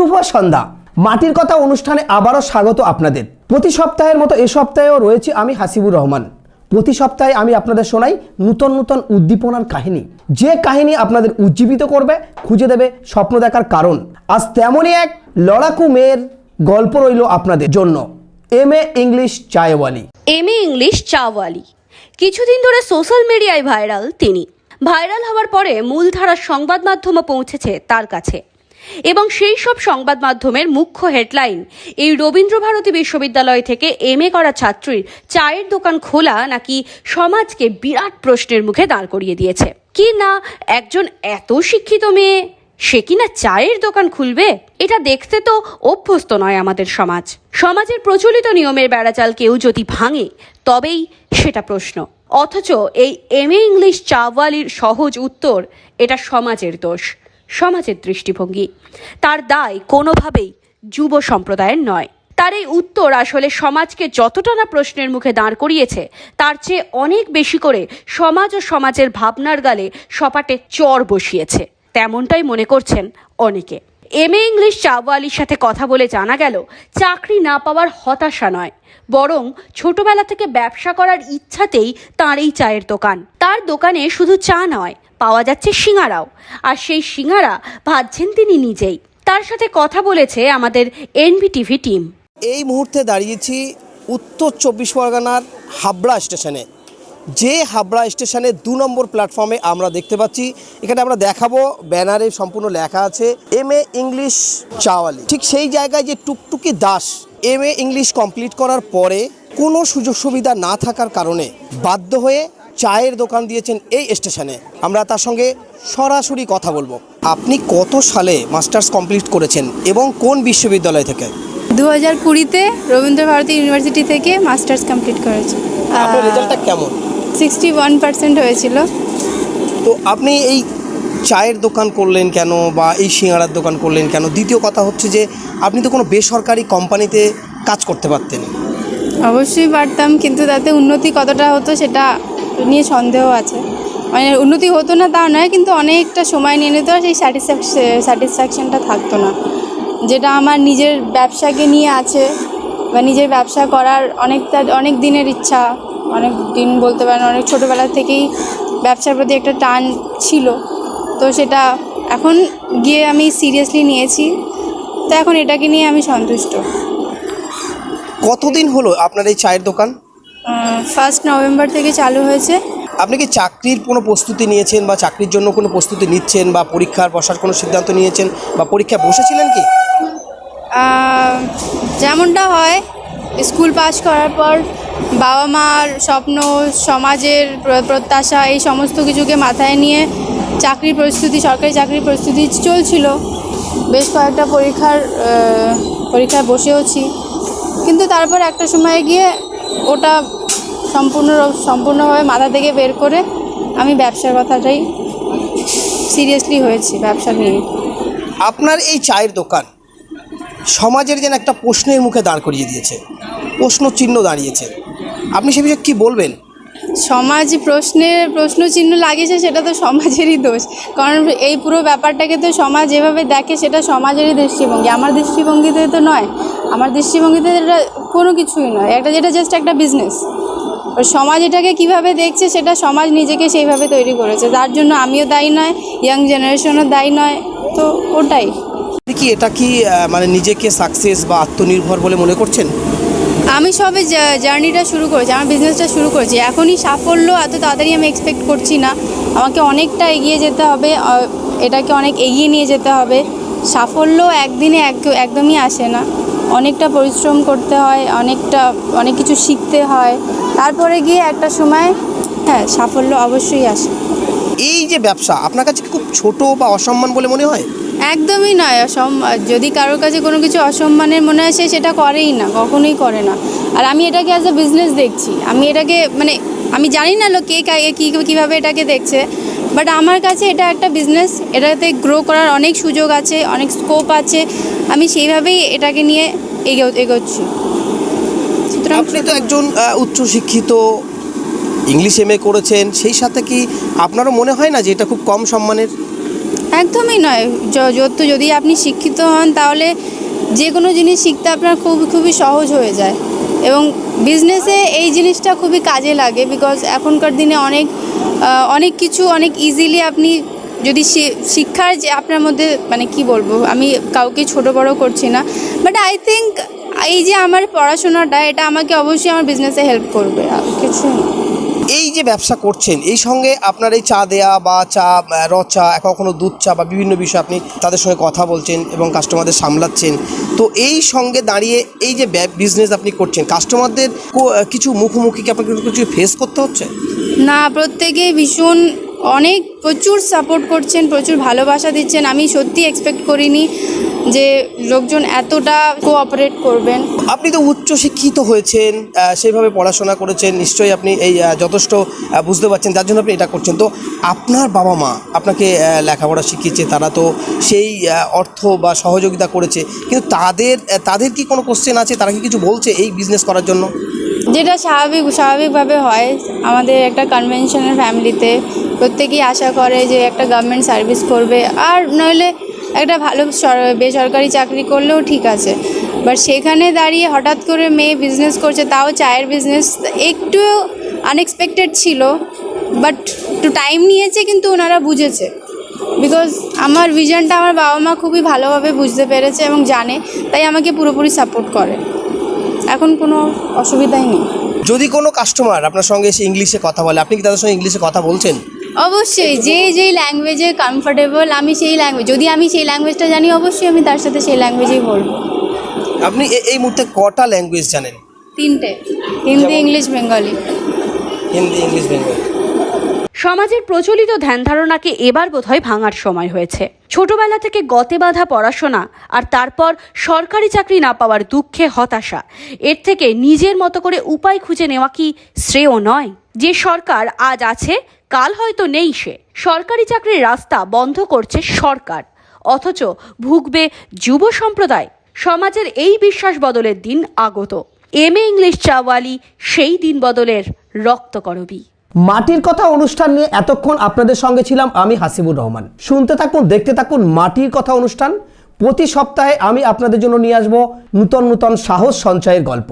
শুভ সন্ধ্যা। মাটির কথা অনুষ্ঠানে আবারও স্বাগত আপনাদের। প্রতি সপ্তাহের মতো এ সপ্তাহেও রয়েছি আমি হাসিবুর রহমান। প্রতি সপ্তাহে আমি আপনাদের শোনাই নূতন নূতন উদ্দীপনার কাহিনী। যে কাহিনী আপনাদের উজ্জীবিত করবে, খুঁজে দেবে স্বপ্ন দেখার কারণ। আজ তেমনই এক লড়াকু মেয়ের গল্প রইল আপনাদের জন্য। এম এ ইংলিশ চায়ওয়ালি এম এ ইংলিশ চাওয়ালি। কিছুদিন ধরে সোশ্যাল মিডিয়ায় ভাইরাল তিনি। ভাইরাল হওয়ার পরে মূলধারার সংবাদ মাধ্যমও পৌঁছেছে তার কাছে। এবং সেই সব সংবাদ মাধ্যমের মুখ্য হেডলাইন, এই রবীন্দ্রভারতী বিশ্ববিদ্যালয় থেকে এম এ করা ছাত্রীর চায়ের দোকান খোলা নাকি সমাজকে বিরাট প্রশ্নের মুখে দাঁড় করিয়ে দিয়েছে। কি না একজন এত শিক্ষিত মেয়ে? সে কিনা চায়ের দোকান খুলবে? এটা দেখতে তো অভ্যস্ত নয় আমাদের সমাজ। সমাজের প্রচলিত নিয়মের বেড়াচাল কেউ যদি ভাঙে, তবেই সেটা প্রশ্ন। অথচ এই এম এ ইংলিশ চাওয়ালির সহজ উত্তর, এটা সমাজের দোষ। সমাজের দৃষ্টিভঙ্গি। তার দায় কোনোভাবেই যুব সম্প্রদায়ের নয়। তার এই উত্তর আসলে সমাজকে যতটা না প্রশ্নের মুখে দাঁড় করিয়েছে, তার চেয়ে অনেক বেশি করে সমাজ ও সমাজের ভাবনার গালে সপাটে চর বসিয়েছে। তেমনটাই মনে করছেন অনেকে। এম এ ইংলিশ চাওয়ালির সাথে কথা বলে জানা গেল, চাকরি না পাওয়ার হতাশা নয়, বরং ছোটবেলা থেকে ব্যবসা করার ইচ্ছাতেই তার এই চায়ের দোকান। তার দোকানে শুধু চা নয় পাওয়া যাচ্ছে সিঙারাও আর সেই সিঙারা ভাজছেন তিনি নিজেই। তার সাথে কথা বলেছে আমাদের এনবিটিভি টিম। এই মুহূর্তে দাঁড়িয়েছি উত্তর চব্বিশ পরগনার হাবড়া স্টেশনে। যে হাবড়া স্টেশনের দু নম্বর প্ল্যাটফর্মে আমরা দেখতে পাচ্ছি, এখানে আমরা দেখাবো, ব্যানারে সম্পূর্ণ লেখা আছে, এম এ ইংলিশ চাওয়ালি। ঠিক সেই জায়গায় যে Tuktuki Das M A English complete করার পরে কোনো সুযোগ সুবিধা না থাকার কারণে বাধ্য হয়ে চায়ের দোকান দিয়েছেন এই স্টেশনে। আমরা তার সঙ্গে সরাসরি কথা বলব। আপনি কত সালে মাস্টার্স কমপ্লিট করেছেন এবং কোন বিশ্ববিদ্যালয় থেকে? দু হাজার কুড়িতে রবীন্দ্রভারতী ইউনিভার্সিটি থেকে মাস্টার্স কমপ্লিট করেছি। আপনার রেজাল্টটা কেমন? সিক্সটি ওয়ান পার্সেন্ট হয়েছিল। তো আপনি এই চায়ের দোকান করলেন কেন বা এই সিঙ্গাড়ার দোকান করলেন কেন? দ্বিতীয় কথা হচ্ছে যে আপনি তো কোনো বেসরকারি কোম্পানিতে কাজ করতে পারতেন। অবশ্যই পারতাম কিন্তু তাতে উন্নতি কতটা হতো সেটা নিয়ে সন্দেহ আছে। মানে উন্নতি হতো না তা নয়, কিন্তু অনেকটা সময় নিয়ে নিত আর সেই স্যাটিসফ্যাকশনটা থাকতো না। যেটা আমার নিজের ব্যবসাকে নিয়ে আছে, বা নিজের ব্যবসা করার অনেকটা, অনেক দিনের ইচ্ছা, অনেক দিন বলতে পারেন, অনেক ছোটোবেলা থেকেই ব্যবসার প্রতি একটা টান ছিল। তো সেটা এখন গিয়ে আমি সিরিয়াসলি নিয়েছি। তো এখন এটাকে নিয়ে আমি সন্তুষ্ট। কতদিন হলো আপনার এই চায়ের দোকান? ফার্স্ট নভেম্বর থেকে চালু হয়েছে। আপনি কি চাকরির কোনো প্রস্তুতি নিয়েছেন বা চাকরির জন্য কোনো প্রস্তুতি নিচ্ছেন বা পরীক্ষার বসার কোনো সিদ্ধান্ত নিয়েছেন বা পরীক্ষায় বসেছিলেন কি? যেমনটা হয় স্কুল পাস করার পর বাবা মার স্বপ্ন সমাজের প্রত্যাশা এই সমস্ত কিছুকে মাথায় নিয়ে চাকরির প্রস্তুতি সরকারি চাকরির প্রস্তুতি চলছিল। বেশ কয়েকটা পরীক্ষার পরীক্ষায় বসেওছি। কিন্তু তারপর একটা সময় গিয়ে ওটা সম্পূর্ণ সম্পূর্ণভাবে মাথা থেকে বের করে আমি ব্যবসার কথাটাই সিরিয়াসলি হয়েছি ব্যবসা নিয়ে। আপনার এই চায়ের দোকান সমাজের যেন একটা প্রশ্নের মুখে দাঁড় করিয়ে দিয়েছে প্রশ্ন চিহ্ন দাঁড়িয়েছে। আপনি সে বিষয়ে কী বলবেন? সমাজ প্রশ্নের প্রশ্ন চিহ্ন লাগিয়েছে, সেটা তো সমাজেরই দোষ। কারণ এই পুরো ব্যাপারটাকে তো সমাজ যেভাবে দেখে, সেটা সমাজেরই দৃষ্টিভঙ্গি। আমার দৃষ্টিভঙ্গিতে তো নয়। আমার দৃষ্টিভঙ্গিতে এটা কোনো কিছুই নয়। একটা যেটা জাস্ট একটা বিজনেস সমাজ এটাকে কীভাবে দেখছে, সেটা সমাজ নিজেকে সেইভাবে তৈরি করেছে। তার জন্য আমিও দায়ী নয় ইয়াং জেনারেশনও দায়ী নয়। তো ওটাই। কি এটা কি মানে নিজেকে সাকসেস বা আত্মনির্ভর বলে মনে করছেন? আমি সবে জার্নিটা শুরু করেছি, আমার বিজনেসটা শুরু করেছি। এখনই সাফল্য, এত তাড়াতাড়ি আমি এক্সপেক্ট করছি না। আমাকে অনেকটা এগিয়ে যেতে হবে এটাকে অনেক এগিয়ে নিয়ে যেতে হবে। সাফল্য একদিনে এক- একদমই আসে না। অনেকটা পরিশ্রম করতে হয়, অনেকটা, অনেক কিছু শিখতে হয়। তারপরে গিয়ে একটা সময় হ্যাঁ সাফল্য অবশ্যই আসে। এই যে ব্যবসা, আপনার কাছে খুব ছোট বা অসম্মান বলে মনে হয়? একদমই নয়, অসম, যদি কারোর কাছে কোনো কিছু অসম্মানের মনে হয় সেটা করেই না, কখনোই করে না। আর আমি এটাকে অ্যাজ এ বিজনেস দেখছি। আমি এটাকে মানে আমি জানি না লোক কে কা- কী, কীভাবে এটাকে দেখছে বাট আমার কাছে এটা একটা বিজনেস এটাতে গ্রো করার অনেক সুযোগ আছে, অনেক স্কোপ আছে। আমি সেইভাবেই এটাকে নিয়ে এগো, এগোচ্ছি। আপনি তো একজন উচ্চশিক্ষিত ইংলিশ এম এ করেছেন, সেই সাথে কি আপনারও মনে হয় না যে এটা খুব কম সম্মানের? একদমই নয়। যত যদি আপনি শিক্ষিত হন, তাহলে যে কোনো জিনিস শিখতে আপনার খুব, খুবই সহজ হয়ে যায়। এবং বিজনেসে এই জিনিসটা খুবই কাজে লাগে বিকজ এখনকার দিনে অনেক অনেক কিছু অনেক ইজিলি আপনি যদি শিক্ষার যে আপনার মধ্যে মানে কি বলব, আমি কাউকে ছোট বড় করছি না। বাট আই থিঙ্ক এই যে আমার পড়াশোনাটা, এটা আমাকে অবশ্যই আমার বিজনেসে হেল্প করবে, আর কিছু এই যে ব্যবসা করছেন, এই সঙ্গে আপনার এই চা দেয়া বা চা রচা র চা কখনো দুধ চা বা বিভিন্ন বিষয় আপনি তাদের সঙ্গে কথা বলছেন এবং কাস্টমারদের সামলাচ্ছেন। তো এই সঙ্গে দাঁড়িয়ে এই যে বিজনেস আপনি করছেন কাস্টমারদের কিছু মুখোমুখি কি আপনাকে কিছু ফেস করতে হচ্ছে? না প্রত্যেকে ভীষণ অনেক প্রচুর সাপোর্ট করছেন, প্রচুর ভালোবাসা দিচ্ছেন। আমি সত্যি এক্সপেক্ট করিনি যে লোকজন এতটা কোঅপারেট করবেন। আপনি তো উচ্চ শিক্ষিত হয়েছেন সেইভাবে পড়াশোনা করেছেন, নিশ্চয়ই আপনি এই যথেষ্ট বুঝতে পারছেন, যার জন্য আপনি এটা করছেন। তো আপনার বাবা মা আপনাকে লেখাপড়া শিখিয়েছে, তারা তো সেই অর্থ বা সহযোগিতা করেছে, কিন্তু তাদের তাদের কি কোনো কোশ্চেন আছে? তারা কি কিছু বলছে এই বিজনেস করার জন্য? যেটা স্বাভাবিক, স্বাভাবিকভাবে হয় আমাদের একটা কনভেনশনাল ফ্যামিলিতে প্রত্যেকেই আশা করে যে একটা গভর্নমেন্ট সার্ভিস করবে। আর নইলে একটা ভালো বেসরকারি চাকরি করলেও ঠিক আছে। বাট সেখানে দাঁড়িয়ে হঠাৎ করে মেয়ে বিজনেস করছে, তাও চায়ের বিজনেস একটু আনএক্সপেক্টেড ছিল বাট একটু টাইম নিয়েছে কিন্তু ওনারা বুঝেছে। বিকজ আমার ভিশনটা আমার বাবা মা খুবই ভালোভাবে বুঝতে পেরেছে এবং জানে, তাই আমাকে পুরোপুরি সাপোর্ট করে। এখন কোনো অসুবিধাই নেই। যদি কোনো কাস্টমার আপনার সঙ্গে এসে ইংলিশে কথা বলে আপনি কি তাদের সঙ্গে ইংলিশে কথা বলছেন? অবশ্যই যে যেই ল্যাঙ্গুয়েজে কমফোর্টেবল আমি সেই ল্যাঙ্গুয়েজ যদি আমি সেই ল্যাঙ্গুয়েজটা জানি অবশ্যই আমি তার সাথে সেই ল্যাঙ্গুয়েজেই বলব। আপনি এই মুহূর্তে কটা ল্যাঙ্গুয়েজ জানেন? তিনটে Hindi English Bengali. Hindi English Bengali. সমাজের প্রচলিত ধ্যান ধারণাকে এবার বোধহয় ভাঙার সময় হয়েছে। ছোটবেলা থেকে গতে বাঁধা পড়াশোনা আর তারপর সরকারি চাকরি না পাওয়ার দুঃখে হতাশা, এর থেকে নিজের মতো করে উপায় খুঁজে নেওয়া কি শ্রেয় নয়? যে সরকার আজ আছে, কাল হয়তো নেই সে। সরকারি চাকরির রাস্তা বন্ধ করছে সরকার, অথচ ভুগবে যুব সম্প্রদায়। সমাজের এই বিশ্বাস বদলের দিন আগত। এম এ ইংলিশ চাওয়ালি সেই দিন বদলের রক্তকরবী। মাটির কথা অনুষ্ঠান নিয়ে এতক্ষণ আপনাদের সঙ্গে ছিলাম আমি হাসিবুর রহমান। শুনতে থাকুন, দেখতে থাকুন মাটির কথা অনুষ্ঠান। প্রতি সপ্তাহে আমি আপনাদের জন্য নিয়ে আসব নূতন নূতন সাহস সঞ্চয়ের গল্প।